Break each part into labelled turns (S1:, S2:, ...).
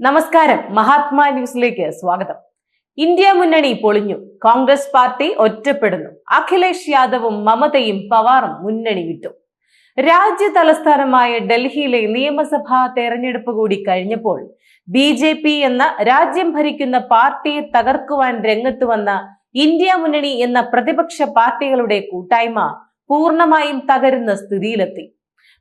S1: നമസ്കാരം. മഹാത്മാ ന്യൂസിലേക്ക് സ്വാഗതം. ഇന്ത്യ മുന്നണി പൊളിഞ്ഞു. കോൺഗ്രസ് പാർട്ടി ഒറ്റപ്പെടുന്നു. അഖിലേഷ് യാദവും മമതയും പവാറും മുന്നണി വിട്ടു. രാജ്യ തലസ്ഥാനമായ ഡൽഹിയിലെ നിയമസഭാ തെരഞ്ഞെടുപ്പ് കൂടി കഴിഞ്ഞപ്പോൾ ബി ജെ പി എന്ന രാജ്യം ഭരിക്കുന്ന പാർട്ടിയെ തകർക്കുവാൻ രംഗത്ത് വന്ന ഇന്ത്യ മുന്നണി എന്ന പ്രതിപക്ഷ പാർട്ടികളുടെ കൂട്ടായ്മ പൂർണമായും തകരുന്ന സ്ഥിതിയിലെത്തി.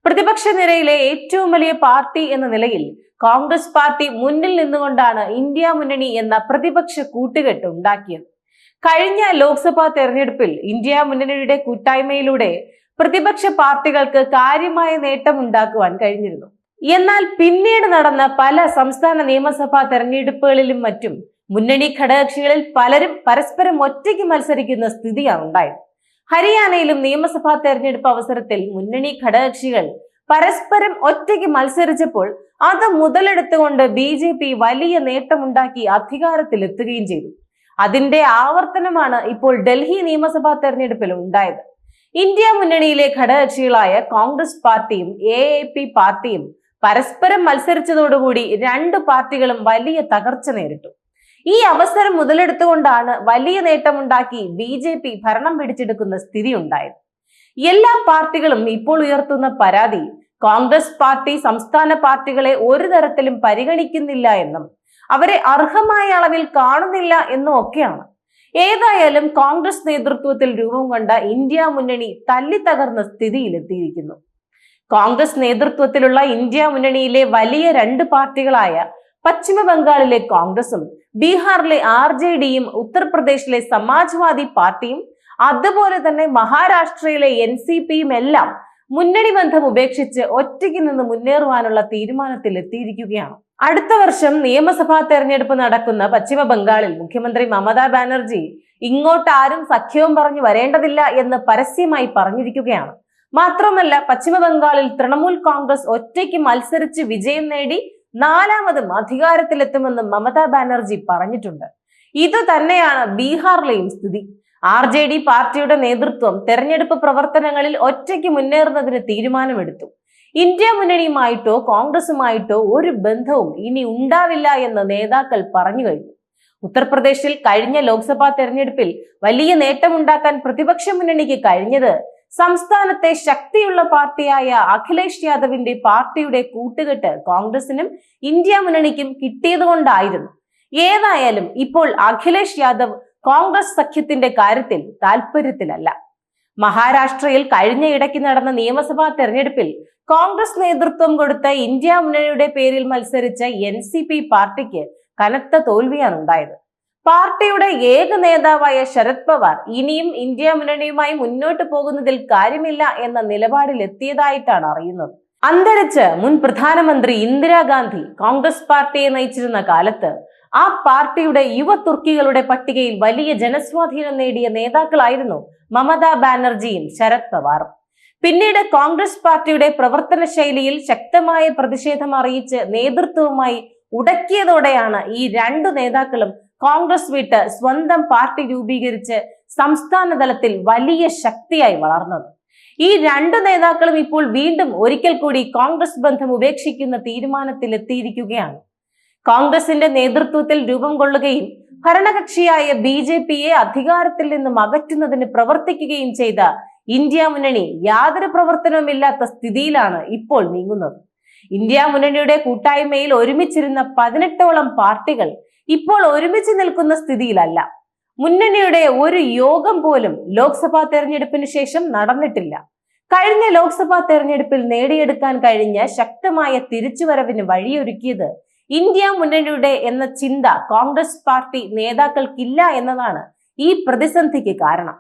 S1: പ്രതിപക്ഷ നിരയിലെ ഏറ്റവും വലിയ പാർട്ടി എന്ന നിലയിൽ കോൺഗ്രസ് പാർട്ടി മുന്നിൽ നിന്നുകൊണ്ടാണ് ഇന്ത്യ മുന്നണി എന്ന പ്രതിപക്ഷ കൂട്ടുകെട്ട് ഉണ്ടാക്കിയത്. കഴിഞ്ഞ ലോക്സഭാ തെരഞ്ഞെടുപ്പിൽ ഇന്ത്യ മുന്നണിയുടെ കൂട്ടായ്മയിലൂടെ പ്രതിപക്ഷ പാർട്ടികൾക്ക് കാര്യമായ നേട്ടം ഉണ്ടാക്കുവാൻ കഴിഞ്ഞിരുന്നു. എന്നാൽ പിന്നീട് നടന്ന പല സംസ്ഥാന നിയമസഭാ തെരഞ്ഞെടുപ്പുകളിലും മറ്റും മുന്നണി ഘടകകക്ഷികളിൽ പലരും പരസ്പരം ഒറ്റയ്ക്ക് മത്സരിക്കുന്ന സ്ഥിതിയാണ് ഉണ്ടായത്. ഹരിയാനയിലും നിയമസഭാ തെരഞ്ഞെടുപ്പ് അവസരത്തിൽ മുന്നണി ഘടകകക്ഷികൾ പരസ്പരം ഒറ്റയ്ക്ക് മത്സരിച്ചപ്പോൾ അത് മുതലെടുത്തുകൊണ്ട് ബി ജെ പി വലിയ നേട്ടമുണ്ടാക്കി അധികാരത്തിലെത്തുകയും ചെയ്തു. അതിന്റെ ആവർത്തനമാണ് ഇപ്പോൾ ഡൽഹി നിയമസഭാ തെരഞ്ഞെടുപ്പിൽ ഉണ്ടായത്. ഇന്ത്യ മുന്നണിയിലെ ഘടകകക്ഷികളായ കോൺഗ്രസ് പാർട്ടിയും എ എ പി പാർട്ടിയും പരസ്പരം മത്സരിച്ചതോടുകൂടി രണ്ട് പാർട്ടികളും വലിയ തകർച്ച നേരിട്ടു. ഈ അവസരം മുതലെടുത്തുകൊണ്ടാണ് വലിയ നേട്ടമുണ്ടാക്കി ബി ജെ പി ഭരണം പിടിച്ചെടുക്കുന്ന സ്ഥിതി ഉണ്ടായത് എല്ലാ പാർട്ടികളും ഇപ്പോൾ ഉയർത്തുന്ന പരാതി കോൺഗ്രസ് പാർട്ടി സംസ്ഥാന പാർട്ടികളെ ഒരു തരത്തിലും പരിഗണിക്കുന്നില്ല എന്നും അവരെ അർഹമായ അളവിൽ കാണുന്നില്ല എന്നും ഒക്കെയാണ്. ഏതായാലും കോൺഗ്രസ് നേതൃത്വത്തിൽ രൂപം കൊണ്ട ഇന്ത്യ മുന്നണി തല്ലി തകർന്ന സ്ഥിതിയിലെത്തിയിരിക്കുന്നു. കോൺഗ്രസ് നേതൃത്വത്തിലുള്ള ഇന്ത്യ മുന്നണിയിലെ വലിയ രണ്ട് പാർട്ടികളായ പശ്ചിമ ബംഗാളിലെ കോൺഗ്രസും ബീഹാറിലെ ആർ ജെ ഡിയും ഉത്തർപ്രദേശിലെ സമാജ്വാദി പാർട്ടിയും അതുപോലെ തന്നെ മഹാരാഷ്ട്രയിലെ എൻ സി പിയും എല്ലാം മുന്നണി ബന്ധം ഉപേക്ഷിച്ച് ഒറ്റയ്ക്ക് നിന്ന് മുന്നേറുവാനുള്ള തീരുമാനത്തിൽ എത്തിയിരിക്കുകയാണ്. അടുത്ത വർഷം നിയമസഭാ തെരഞ്ഞെടുപ്പ് നടക്കുന്ന പശ്ചിമ ബംഗാളിൽ മുഖ്യമന്ത്രി മമതാ ബാനർജി ഇങ്ങോട്ട് ആരും സഖ്യവും പറഞ്ഞു വരേണ്ടതില്ല എന്ന് പരസ്യമായി പറഞ്ഞിരിക്കുകയാണ്. മാത്രമല്ല പശ്ചിമ ബംഗാളിൽ തൃണമൂൽ കോൺഗ്രസ് ഒറ്റയ്ക്ക് മത്സരിച്ച് വിജയം നേടി നാലാമതും അധികാരത്തിലെത്തുമെന്ന് മമതാ ബാനർജി പറഞ്ഞിട്ടുണ്ട്. ഇത് തന്നെയാണ് ബീഹാറിലെയും സ്ഥിതി. ആർ ജെ ഡി പാർട്ടിയുടെ നേതൃത്വം തെരഞ്ഞെടുപ്പ് പ്രവർത്തനങ്ങളിൽ ഒറ്റയ്ക്ക് മുന്നേറുന്നതിന് തീരുമാനമെടുത്തു. ഇന്ത്യ മുന്നണിയുമായിട്ടോ കോൺഗ്രസുമായിട്ടോ ഒരു ബന്ധവും ഇനി ഉണ്ടാവില്ല എന്ന് നേതാക്കൾ പറഞ്ഞു കഴിഞ്ഞു. ഉത്തർപ്രദേശിൽ കഴിഞ്ഞ ലോക്സഭാ തെരഞ്ഞെടുപ്പിൽ വലിയ നേട്ടമുണ്ടാക്കാൻ പ്രതിപക്ഷ മുന്നണിക്ക് കഴിഞ്ഞത് സംസ്ഥാനത്തെ ശക്തിയുള്ള പാർട്ടിയായ അഖിലേഷ് യാദവിന്റെ പാർട്ടിയുടെ കൂട്ടുകെട്ട് കോൺഗ്രസിനും ഇന്ത്യ മുന്നണിക്കും കിട്ടിയതുകൊണ്ടായിരുന്നു. ഏതായാലും ഇപ്പോൾ അഖിലേഷ് യാദവ് കോൺഗ്രസ് സഖ്യത്തിന്റെ കാര്യത്തിൽ താൽപര്യത്തിലല്ല മഹാരാഷ്ട്രയിൽ കഴിഞ്ഞ ഇടയ്ക്ക് നടന്ന നിയമസഭാ തെരഞ്ഞെടുപ്പിൽ കോൺഗ്രസ് നേതൃത്വം കൊടുത്ത ഇന്ത്യ മുന്നണിയുടെ പേരിൽ മത്സരിച്ച എൻ സി പി പാർട്ടിക്ക് കനത്ത തോൽവിയാണ് ഉണ്ടായത്. പാർട്ടിയുടെ ഏക നേതാവായ ശരത് പവാർ ഇനിയും ഇന്ത്യ മുന്നണിയുമായി മുന്നോട്ട് പോകുന്നതിൽ കാര്യമില്ല എന്ന നിലപാടിൽ എത്തിയതായിട്ടാണ് അറിയുന്നത്. അന്തരിച്ച് മുൻ പ്രധാനമന്ത്രി ഇന്ദിരാഗാന്ധി കോൺഗ്രസ് പാർട്ടിയെ നയിച്ചിരുന്ന കാലത്ത് ആ പാർട്ടിയുടെ യുവ തുർക്കികളുടെ പട്ടികയിൽ വലിയ ജനസ്വാധീനം നേടിയ നേതാക്കളായിരുന്നു മമതാ ബാനർജിയും ശരത് പവാറും. പിന്നീട് കോൺഗ്രസ് പാർട്ടിയുടെ പ്രവർത്തന ശൈലിയിൽ ശക്തമായ പ്രതിഷേധം അറിയിച്ച് നേതൃത്വവുമായി ഉടക്കിയതോടെയാണ് ഈ രണ്ടു നേതാക്കളും കോൺഗ്രസ് വിട്ട് സ്വന്തം പാർട്ടി രൂപീകരിച്ച് സംസ്ഥാന തലത്തിൽ വലിയ ശക്തിയായി വളർന്നത്. ഈ രണ്ട് നേതാക്കളും ഇപ്പോൾ വീണ്ടും ഒരിക്കൽ കൂടി കോൺഗ്രസ് ബന്ധം ഉപേക്ഷിക്കുന്ന തീരുമാനത്തിൽ എത്തിയിരിക്കുകയാണ് കോൺഗ്രസിന്റെ നേതൃത്വത്തിൽ രൂപം കൊള്ളുകയും ഭരണകക്ഷിയായ ബി ജെ പിയെ അധികാരത്തിൽ നിന്നും അകറ്റുന്നതിന് പ്രവർത്തിക്കുകയും ചെയ്ത ഇന്ത്യ മുന്നണി യാതൊരു പ്രവർത്തനവുമില്ലാത്ത സ്ഥിതിയിലാണ് ഇപ്പോൾ നീങ്ങുന്നത്. ഇന്ത്യ മുന്നണിയുടെ കൂട്ടായ്മയിൽ ഒരുമിച്ചിരുന്ന പതിനെട്ടോളം പാർട്ടികൾ ഇപ്പോൾ ഒരുമിച്ച് നിൽക്കുന്ന സ്ഥിതിയിലല്ല. മുന്നണിയുടെ ഒരു യോഗം പോലും ലോക്സഭാ തെരഞ്ഞെടുപ്പിന് ശേഷം നടന്നിട്ടില്ല. കഴിഞ്ഞ ലോക്സഭാ തെരഞ്ഞെടുപ്പിൽ നേടിയെടുക്കാൻ കഴിഞ്ഞ ശക്തമായ തിരിച്ചുവരവിന് വഴിയൊരുക്കിയത് ഇന്ത്യ മുന്നണിയുടെ എന്ന ചിന്ത കോൺഗ്രസ് പാർട്ടി നേതാക്കൾക്കില്ല എന്നതാണ് ഈ പ്രതിസന്ധിക്ക് കാരണം.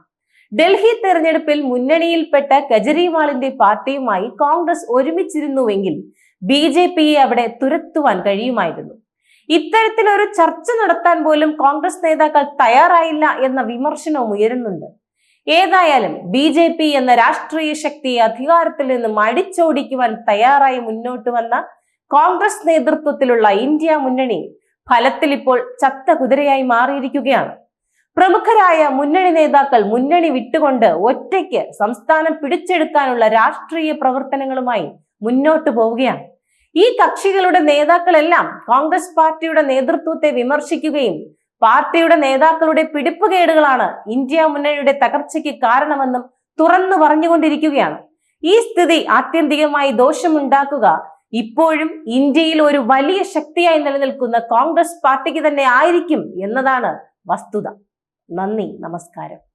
S1: ഡൽഹി തെരഞ്ഞെടുപ്പിൽ മുന്നണിയിൽപ്പെട്ട കെജ്രിവാളിന്റെ പാർട്ടിയുമായി കോൺഗ്രസ് ഒരുമിച്ചിരുന്നുവെങ്കിൽ ബി ജെ പിയെ അവിടെ തുരത്തുവാൻ കഴിയുമായിരുന്നു. ഇത്തരത്തിലൊരു ചർച്ച നടത്താൻ പോലും കോൺഗ്രസ് നേതാക്കൾ തയ്യാറായില്ല എന്ന വിമർശനവും ഉയരുന്നുണ്ട്. ഏതായാലും ബി ജെ പി എന്ന രാഷ്ട്രീയ ശക്തിയെ അധികാരത്തിൽ നിന്നും അടിച്ചോടിക്കുവാൻ തയ്യാറായി മുന്നോട്ട് വന്ന കോൺഗ്രസ് നേതൃത്വത്തിലുള്ള ഇന്ത്യ മുന്നണി ഫലത്തിൽ ഇപ്പോൾ ചത്ത കുതിരയായി മാറിയിരിക്കുകയാണ്. പ്രമുഖരായ മുന്നണി നേതാക്കൾ മുന്നണി വിട്ടുകൊണ്ട് ഒറ്റയ്ക്ക് സംസ്ഥാനം പിടിച്ചെടുക്കാനുള്ള രാഷ്ട്രീയ പ്രവർത്തനങ്ങളുമായി മുന്നോട്ട് പോവുകയാണ്. ഈ കക്ഷികളുടെ നേതാക്കളെല്ലാം കോൺഗ്രസ് പാർട്ടിയുടെ നേതൃത്വത്തെ വിമർശിക്കുകയും പാർട്ടിയുടെ നേതാക്കളുടെ പിടിപ്പുകേടുകളാണ് ഇന്ത്യ മുന്നണിയുടെ തകർച്ചയ്ക്ക് കാരണമെന്നും തുറന്നു പറഞ്ഞുകൊണ്ടിരിക്കുകയാണ്. ഈ സ്ഥിതി ആത്യന്തികമായി ദോഷമുണ്ടാക്കുക ഇപ്പോഴും ഇന്ത്യയിൽ ഒരു വലിയ ശക്തിയായി നിലനിൽക്കുന്ന കോൺഗ്രസ് പാർട്ടിക്ക് തന്നെ ആയിരിക്കും എന്നതാണ് വസ്തുത. നന്ദി നമസ്കാരം.